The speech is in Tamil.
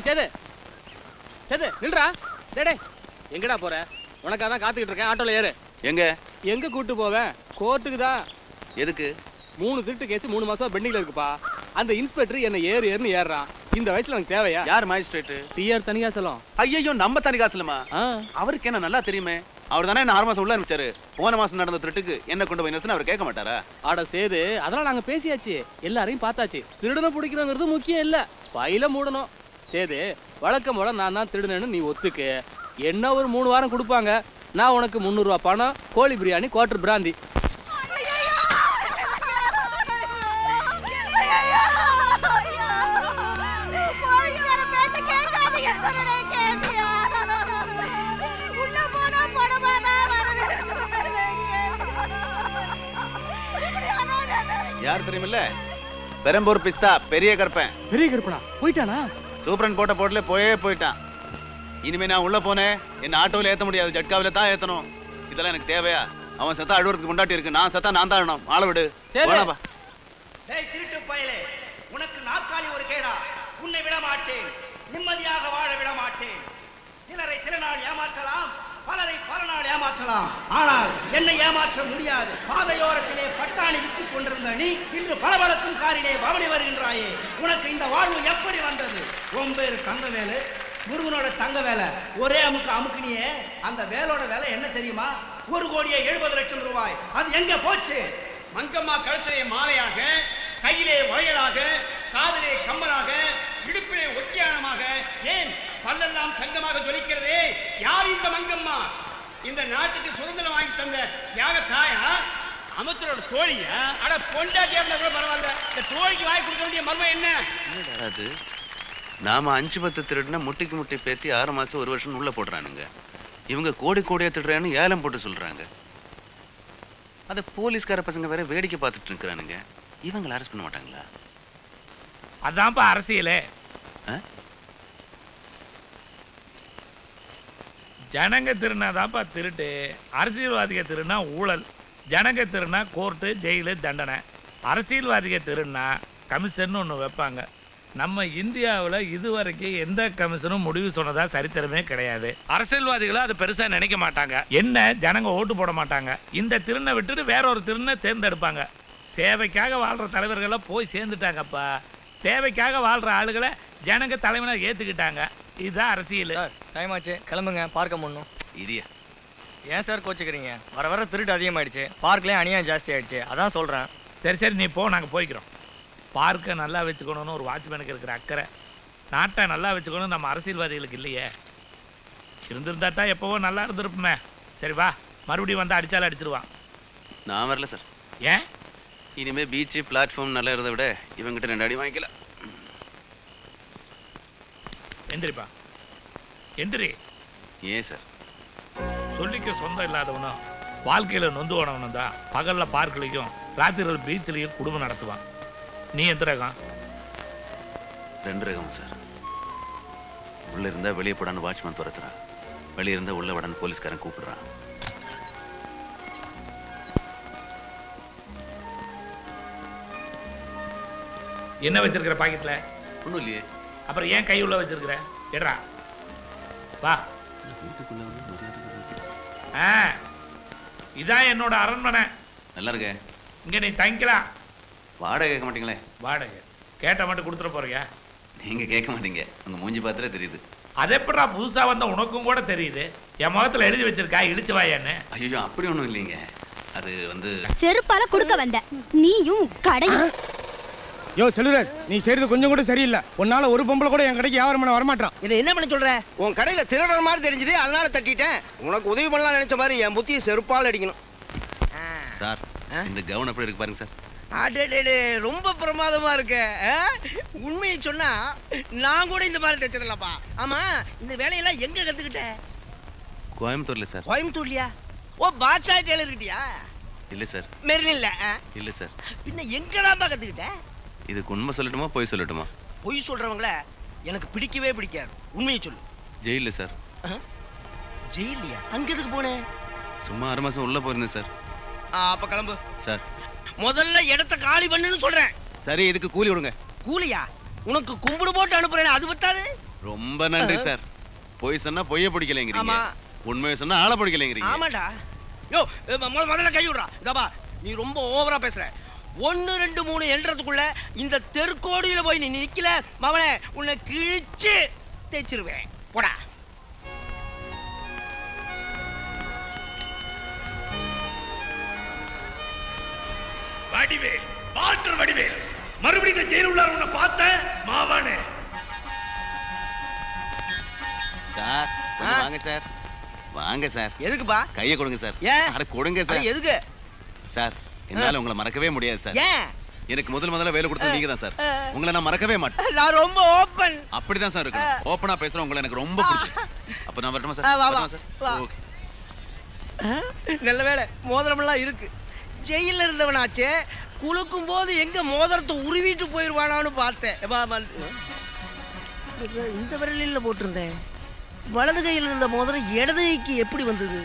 டேய் சேது. சேது நில்றா. எங்கடா போற? உனக்காக தான் காத்துக்கிட்டு இருக்கேன். ஆட்டோல ஏறு. எங்க? எங்க கூட்டு போவேன் கோர்ட்டுக்கு தான். எதுக்கு? மூணு திருட்டு கேஸ் மூணு மாசம் பெண்டிங்ல இருக்குப்பா. அந்த இன்ஸ்பெக்டர் என்ன ஏறு ஏறுன்னு ஏறுறான். இந்த வயசுல எனக்கு தேவையா? யார் மேஜிஸ்ட்ரேட் டிஆர் தனியா செல்லம் ஐயோ நம்ம தனி காசுலமா ஆ. அவருக்கு என்ன நல்லா தெரியுமே? அவர் தானே என்ன ஆறு மாசம் உள்ள அனுப்பிச்சாரு. போன மாசம் நடந்த திருட்டுக்கு என்ன கொண்டு போய் நிறுத்தின அவர் கேட்க மாட்டாரா? ஆட சேது அதெல்லாம் நாங்க பேசியாச்சு. எல்லாரையும் பார்த்தாச்சு. திருடனை பிடிக்கணுங்கிறது முக்கியம் இல்ல. பையில மூடணும். சேது வழக்கம் போல நான் தான் திருடுனேன்னு நீ ஒத்துக்கு. என்ன ஒரு மூணு வாரம் கொடுப்பாங்க? நான் உனக்கு முந்நூறுரூவா பணம் கோழி பிரியாணி குவார்டர் பிராந்தி. யார் தெரியுமில்ல? பெரம்பூர் பிஸ்தா பெரிய கற்பேன் பெரிய கருப்பனா? போயிட்டானா? சூப்பரன் போட்ட போட்டுல போயே போயிட்டான். இனிமே நான் உள்ள போனேன் என்ன ஆட்டோவில் ஏத்த முடியாது. ஜட்காவில தான் ஏத்தணும். இதெல்லாம் எனக்கு தேவையா? அவன் செத்தா அழுவுறதுக்கு முண்டாட்டி இருக்கு. நான் செத்தா நான் தான் அழணும் ஆள விடு. டேய் திருட்டு பயலே. உனக்கு நாற்காலி ஒரு கேடா. உன்னை விட மாட்டேன் நிம்மதியாக வாழ விட மாட்டேன் சிலரை சில நாள் ஏமாற்றலாம். பலரை பல நாள் ஏமாற்றலாம். ஆனால் என்னை ஏமாற்ற முடியாது. பாதையோரத்திலே பட்டாணி விற்றுக் கொண்டிருந்த நீ இன்று பளபளக்கும் காரிலே பவனி வருகின்றாயே. உனக்கு இந்த வாழ்வு எப்படி வந்தது? உன் பேர் தங்க வேலை முருகனோட தங்க வேலை. ஒரே அமுக்கு அமுக்குனியே. அந்த வேலோட வேலை என்ன தெரியுமா? ஒரு கோடியே எழுபது லட்சம் ரூபாய். அது எங்க போச்சு? மங்கம்மா கழுத்திலே மாலையாக கையிலே வளையலாக காதிலே கம்மலாக இடுப்பிலே ஒட்டியானமாக ஏன் பல்லெல்லாம் தங்கமாக ஜொலிக்கிறதே? யார் இந்த நாட்டுக்கு சுதந்திரம் வாங்கி தந்த தியாக தாயா? அமைச்சரோட தோழியா? அட பொண்டாட்டியா இருந்தா கூட பரவாயில்ல. இந்த தோழிக்கு வாங்கி கொடுக்க வேண்டிய மர்மம் என்ன? அது நாம அஞ்சு பத்து திருடுனா முட்டிக்கு முட்டி பேத்தி ஆறு மாசம் ஒரு வருஷம் உள்ள போடுறானுங்க. இவங்க கோடி கோடியா திருடுறான்னு ஏலம் போட்டு சொல்றாங்க. அத போலீஸ்கார பசங்க வேற வேடிக்கை பார்த்துட்டு இருக்கிறானுங்க. இவங்களை அரெஸ்ட் பண்ண மாட்டாங்களா? அதான்ப்பா அரசியலே. ஜனங்க ஜனங்க திருநாதான்ப்பா திருட்டு. அரசியல்வாதிக திருனா ஊழல். ஜனங்க திருனா கோர்ட்டு ஜெயிலு தண்டனை. அரசியல்வாதிக திருனா கமிஷன் ஒன்று வைப்பாங்க. நம்ம இந்தியாவில் இதுவரைக்கும் எந்த கமிஷனும் முடிவு சொன்னதா சரித்திரமே கிடையாது. அரசியல்வாதிகளும் அது பெருசாக நினைக்க மாட்டாங்க. என்ன? ஜனங்க ஓட்டு போட மாட்டாங்க. இந்த திருநை விட்டுட்டு வேற ஒரு திருநை தேர்ந்தெடுப்பாங்க. சேவைக்காக வாழ்கிற தலைவர்களை போய் சேர்ந்துட்டாங்கப்பா. தேவைக்காக வாழ்கிற ஆளுகளை ஜனங்க தலைவனாக ஏற்றுக்கிட்டாங்க இதுதான் அரசியல். சார் டைம் ஆச்சு. கிளம்புங்க. பார்க்க முன்னும் இரியா ஏன் சார் கோச்சுக்கிறீங்க? வர வர திருட்டு அதிகமாயிடுச்சு. பார்க்லேயும் அநியாயம் ஜாஸ்தி ஆயிடுச்சு. அதான் சொல்கிறேன் சரி சரி நீ போ நாங்கள் போய்க்கிறோம். பார்க்கை நல்லா வச்சுக்கணும்னு ஒரு வாட்ச்மேனுக்கு இருக்கிற அக்கறை. நாட்டை நல்லா வச்சுக்கணும் நம்ம அரசியல்வாதிகளுக்கு இல்லையே. இருந்திருந்தா தான் எப்போவோ நல்லா இருந்திருப்போமே. சரி வா. மறுபடியும் வந்து அடிச்சாலும் அடிச்சிருவான். நான் வரல சார். ஏன்? இனிமே பீச் பிளாட்ஃபார்ம் நல்லா இருந்த விட இவங்கிட்ட ரெண்டு அடி வாங்கிக்கல. எந்திரிப்பா. எந்திரி. ஏன் சார்? சொல்லிக்க சொந்தம் இல்லாதவனும் வாழ்க்கையில் நொந்து போனவனும் தான் பகலில் பார்க்லையும் ராத்திரியில் பீச்லேயும் குடும்பம் நடத்துவான். நீ எந்த ரகம்? ரெண்டு ரகம் சார். உள்ள இருந்தா வெளியே போடான்னு வாட்ச்மேன் துரத்துறான். வெளியே இருந்தா உள்ள வடான்னு போலீஸ்காரன் கூப்பிடுறான். என்ன வச்சிருக்கிற பாக்கெட்டில் ஒன்றும் இல்லையே. அப்புறம் ஏன் கை உள்ள வச்சிருக்கிற? எடுறா. வா. ஆ. இதான் என்னோட அரண்மனை. நல்லா இருக்கே இங்க நீ தங்கிக்கலாம் வாடகை கேட்க மாட்டீங்களே? வாடகை. கேட்ட மட்டும் கொடுத்துட போறியா? நீங்க கேட்க மாட்டீங்க. உங்க மூஞ்சி பார்த்தாலே தெரியுது. அது எப்படா புதுசா வந்த உனக்கும் கூட தெரியுது? என் முகத்துல எழுதி வச்சிருக்கா? இழிச்சு வாயான்னு ஐயோ அப்படி ஒன்றும் இல்லைங்க. அது வந்து செருப்பால கொடுக்க வந்த. நீயும் கடையும். யோ செல்வராஜ் நீ செய்யறது கொஞ்சம் கூட சரியில்லை. உன்னால ஒரு பொம்பளை கூட என் கடைக்கு வியாபாரம் பண்ண வரமாட்டான் இதை என்ன பண்ண சொல்ற? உன் கடையில திருடுற மாதிரி தெரிஞ்சது அதனால தட்டிட்டேன். உனக்கு உதவி பண்ணலாம் நினைச்ச மாதிரி என் புத்தியை செருப்பால் அடிக்கணும். ஆ. சார் ஆ? இந்த கவுன் எப்படி இருக்கு பாருங்க சார். அடடடே, ரொம்ப பிரமாதமா இருக்கு. ஆ? உண்மையை சொன்னா நான் கூட இந்த மாதிரி தைச்சதில்லப்பா ஆமா இந்த வேலையெல்லாம் எங்க கத்துக்கிட்ட? கோயம்புத்தூர்ல சார். கோயம்புத்தூர்லயா? ஓ பாட்ஷா டெய்லர் கிட்டியா? இல்ல சார். மெர்லின்ல ஆ? இல்ல சார். பின்ன எங்கடாப்பா கத்துக்கிட்ட? இதுக்கு உண்மை சொல்லட்டுமா பொய் சொல்லட்டுமா? பொய் சொல்றவங்கள எனக்கு பிடிக்கவே பிடிக்காது. உண்மையை சொல்லு. ஜெயிலில் சார். ஜெயிலியா அங்க எதுக்கு போனேன் சும்மா ஆறு மாசம் உள்ள போயிருந்தேன் சார். அப்ப கிளம்பு. சார். முதல்ல இடத்த காலி பண்ணுன்னு சொல்றேன். சரி இதுக்கு கூலி விடுங்க. கூலியா? உனக்கு கும்பிடு போட்டு அனுப்புறேன் அது பத்தாது. ரொம்ப நன்றி சார். பொய் சொன்னா பொய்ய பிடிக்கலைங்கிறீங்க. உண்மையை சொன்னா ஆளை பிடிக்கலைங்கிறீங்க. ஆமாடா. யோ முதல்ல கை விடுறா. இதப்பா நீ ரொம்ப ஓவரா பேசுற. ஒன்னு ரெண்டு மூணு என்றதுக்குள்ள இந்த தெருக்கோடியில போய் நீ நிக்கல மவனே உன்னை கிழிச்சு தேய்ச்சிருவேன். போடா. வடிவேல் வாட்டர் வடிவேல். மறுபடியும் இந்த ஜெயில் உள்ளார உன்னை பார்த்தேன் மாவானே. சார்? வாங்க சார். வாங்க சார். எதுக்குப்பா? கையை கொடுங்க சார். ஏன்? அட கொடுங்க சார். எதுக்கு? சார் என்னால உங்களை மறக்கவே முடியாது சார் ஏன்? எனக்கு முதல் முதல்ல வேலை கொடுத்தது நீங்க தான் சார் உங்களை நான் மறக்கவே மாட்டேன். நான் ரொம்ப ஓப்பன் அப்படிதான் சார் இருக்கணும். ஓப்பனா பேசுறேன் உங்களை எனக்கு ரொம்ப பிடிச்சிருக்கு அப்ப நான் வரட்டுமா சார் வா, வா. வரட்டுமா சார். ஓகே நல்ல வேலை மோதிரமெல்லாம் இருக்கு. ஜெயில இருந்தவனாச்சே குலுக்கும் போது எங்க மோதிரத்தை உருவிட்டு போயிருவானான்னு பார்த்தேன். இந்த விரலில் போட்டிருந்தேன். வலது கையில் இருந்த மோதிரம் இடது கைக்கு எப்படி வந்தது?